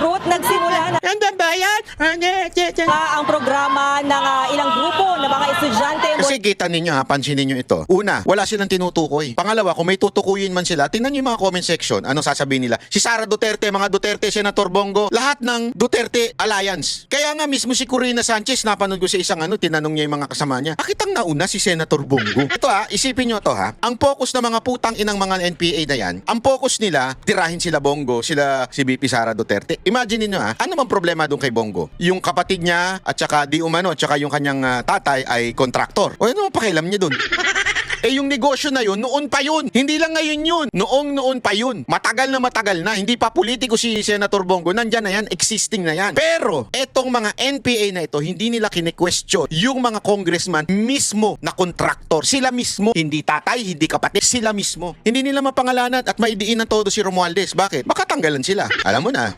Ruth, nagsimula na Yan ba yan? ang programa ng ah, ilang grupo ng mga estudyante Kasi kita ninyo ha, pansinin nyo ito. Una, wala silang tinutukoy. Pangalawa, kung may tutukuyin man sila, tingnan nyo yung mga comment section. Ano sasabihin nila? Si Sara Duterte, mga Duterte, Senator Bongo, lahat ng Duterte Alliance. Kaya nga mismo si Corina Sanchez, napanood ko sa isang ano, tinanong niya yung mga kasama niya. Bakit ang nauna si Senator Bongo? Ito ha, isipin nyo to ha. Ang focus ng mga putang inang mga NPA na yan, ang focus nila, tirahin sila Bongo, sila si BP Sara Duterte. Imagine niyo ha, ano bang problema doon kay Bongo? Yung kapatid niya at saka di umano, at saka yung kanyang ah, tatay ay kontraktor. O ano ang pakialam niya doon? Eh yung negosyo na yun, noon pa yun. Hindi lang ngayon yun. Noong noon pa yun. Matagal na matagal na. Hindi pa politiko si Senator Bongo. Nandyan na yan. Existing na yan. Pero, etong mga NPA na ito, hindi nila kine-question yung mga congressman mismo na kontraktor. Sila mismo. Hindi tatay, hindi kapatid. Sila mismo. Hindi nila mapangalanan at maidiin ng todo si Romualdez. Bakit? Baka tanggalan sila. Alam mo na.